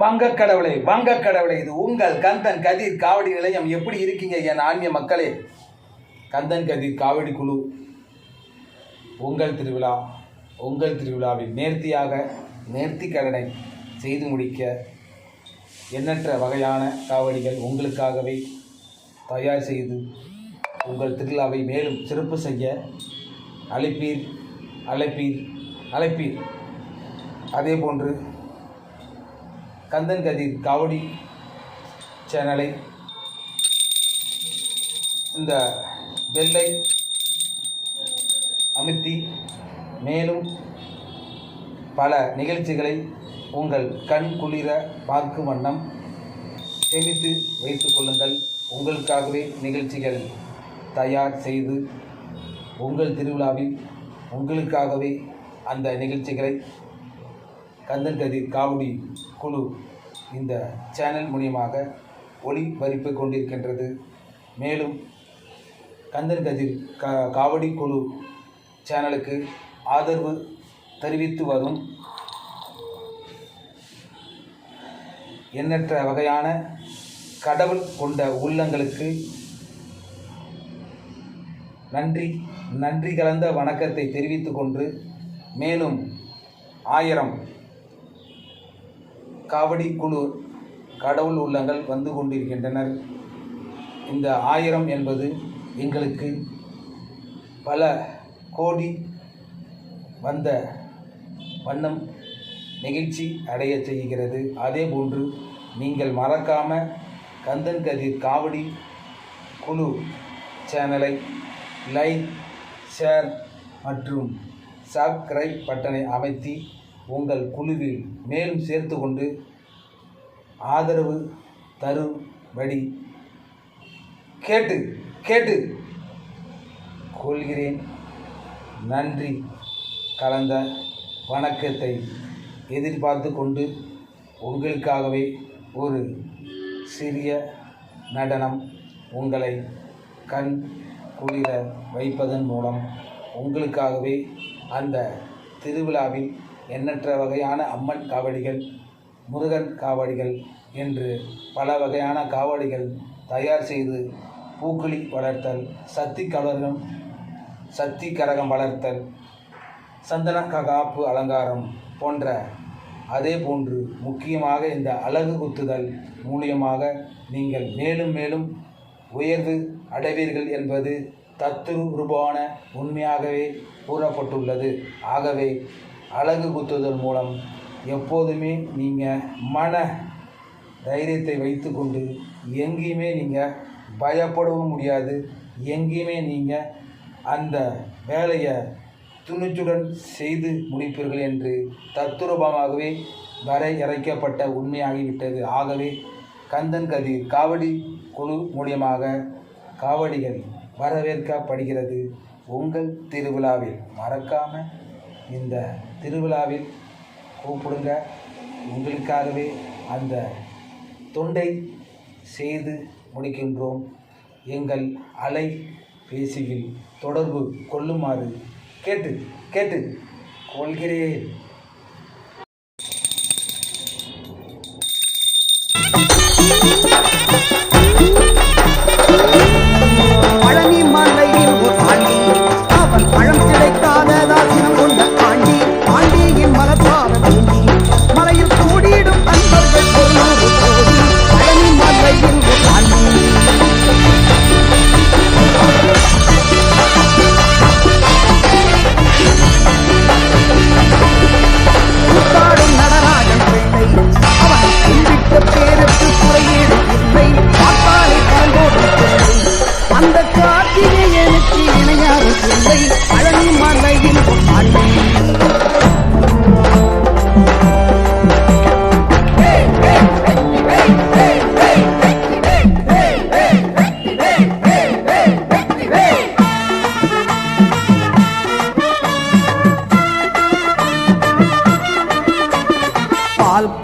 வாங்க கடவுளே வாங்க கடவுளே இது உங்கள் கந்தன் கதிர் காவடி நிலையம். எப்படி இருக்கீங்க என் ஆன்மீக மக்களே? கந்தன் கதிர் காவடி குழு உங்கள் திருவிழா உங்கள் திருவிழாவில் நேர்த்தியாக நேர்த்தி கடனை செய்து முடிக்க எண்ணற்ற வகையான காவடிகள் உங்களுக்காகவே தயார் செய்து உங்கள் திருவிழாவை மேலும் சிறப்பு செய்ய அழைப்பீர் அழைப்பீர் அழைப்பீர். அதே போன்று கந்தன் கதிர் காவடி சேனலை இந்த பெல்லை அமுத்தி மேலும் பல நிகழ்ச்சிகளை உங்கள் கண் குளிர பார்க்கும் வண்ணம் சேமித்து வைத்து கொள்ளுங்கள். உங்களுக்காகவே நிகழ்ச்சிகள் தயார் செய்து உங்கள் திருவிழாவில் உங்களுக்காகவே அந்த நிகழ்ச்சிகளை கந்தன் கதிர் காவடி குழு இந்த சேனல் மூலியமாக ஒளிபரிப்பு கொண்டிருக்கின்றது. மேலும் கந்தன் கதிர் கா காவடி குழு சேனலுக்கு ஆதரவு தெரிவித்து வரும் எண்ணற்ற வகையான கடவுள் கொண்ட உள்ளங்களுக்கு நன்றி நன்றி கலந்த வணக்கத்தை தெரிவித்து கொண்டு மேலும் ஆயிரம் காவடி குழு கடவுள் உள்ளங்கள் வந்து கொண்டிருக்கின்றனர். இந்த ஆயிரம் என்பது எங்களுக்கு பல கோடி வந்த வண்ணம் நெகிழ்ச்சி அடைய செய்கிறது. அதே போன்று நீங்கள் மறக்காம கந்தன் கதிர் காவடி குழு சேனலை லைக் ஷேர் மற்றும் சப்ஸ்கிரைப் பட்டனை அமைத்தி உங்கள் குழுவில் மேலும் சேர்த்து கொண்டு ஆதரவு தரும்படி கேட்டு கேட்டு கொள்கிறேன். நன்றி. கலந்த வணக்கத்தை எதிர்பார்த்து கொண்டு உங்களுக்காகவே ஒரு சிறிய நடனம் உங்களை கண் குளிர வைப்பதன் மூலம் உங்களுக்காகவே அந்த திருவிழாவில் எண்ணற்ற வகையான அம்மன் காவடிகள் முருகன் காவடிகள் என்று பல வகையான காவடிகள் தயார் செய்து பூக்களி வளர்த்தல் சக்தி கலகம் சக்தி கரகம் வளர்த்தல் சந்தன காப்பு அலங்காரம் போன்ற அதே போன்று முக்கியமாக இந்த அழகு குத்துதல் மூலியமாக நீங்கள் மேலும் மேலும் உயர்வு அடைவீர்கள் என்பது தத்துரூபான உண்மையாகவே கூறப்பட்டுள்ளது. ஆகவே அழகு குத்துதல் மூலம் எப்போதுமே நீங்கள் மன தைரியத்தை வைத்துக்கொண்டு எங்கேயுமே நீங்கள் பயப்படவும் முடியாது. எங்கேயுமே நீங்கள் அந்த வேலையை துணிச்சுடன் செய்து முடிப்பீர்கள் என்று தத்துரூபமாகவே வரையறைக்கப்பட்ட உண்மையாகிவிட்டது. ஆகவே கந்தன் கதிர் காவடி குழு மூலியமாக காவடிகள் வரவேற்கப்படுகிறது. உங்கள் திருவிழாவில் மறக்காமல் இந்த திருவிழாவில் கூப்பிடுங்க. உங்களுக்காகவே அந்த தொண்டை செய்து முடிக்கின்றோம். எங்கள் அலை பேசியில் தொடர்பு கொள்ளுமாறு கேட்டு கேட்டு கொள்கிறேன். பழனி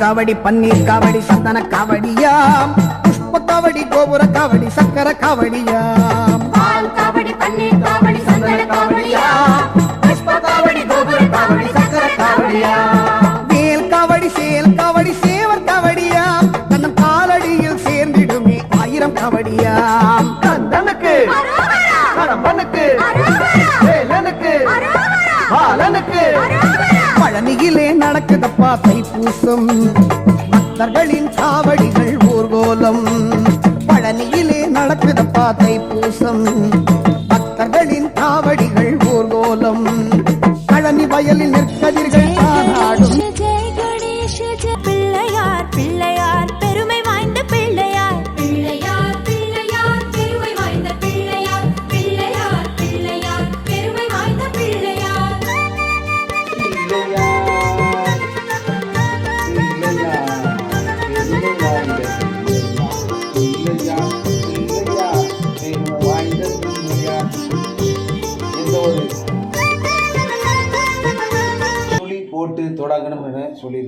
காவடி பன்னீர் காவடி சந்தன காவடியாம். புஷ்ப காவடி கோபுர காவடி சக்கர காவடியாம். பால் காவடி பன்னீர் காவடி சந்தன காவடியாம். புஷ்ப காவடி கோபுர காவடி சக்கர காவடியாம். மேல் காவடி பாலனுக்கு அருகிலே நடக்குதப்பா தைப்பூசம் பக்தர்களின் காவடிகள் ஊர்கோலம். பழனியிலே நடக்குதப்பா தைப்பூசம்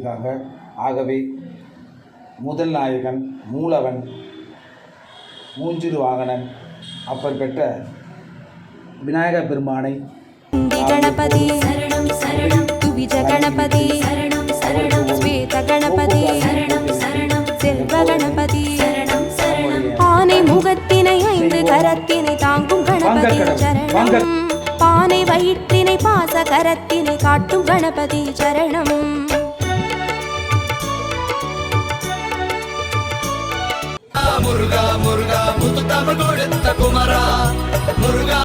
சொல்லியிருக்காங்க ஆகவே முதல் நாயகன் மூலவன் மூஞ்சிறு வாகனன் அப்பற்பட்ட விநாயக பெருமானை கணபதி சரணம் சரணம். துவிஜ கணபதி சரணம் சரணம். ஸ்வேத கணபதி சரணம் சரணம். செல்வ கணபதி சரணம் சரணம். ஆனை முகத்தினை ஐந்து கரத்தினை தாங்கும் கணபதி சரணம். பானை வயிற்றினை பாச கரத்தினை காட்டும் கணபதி சரணம். முருகா முருகா முத்து தமிழ் கொடுத்த குமரா. முருகா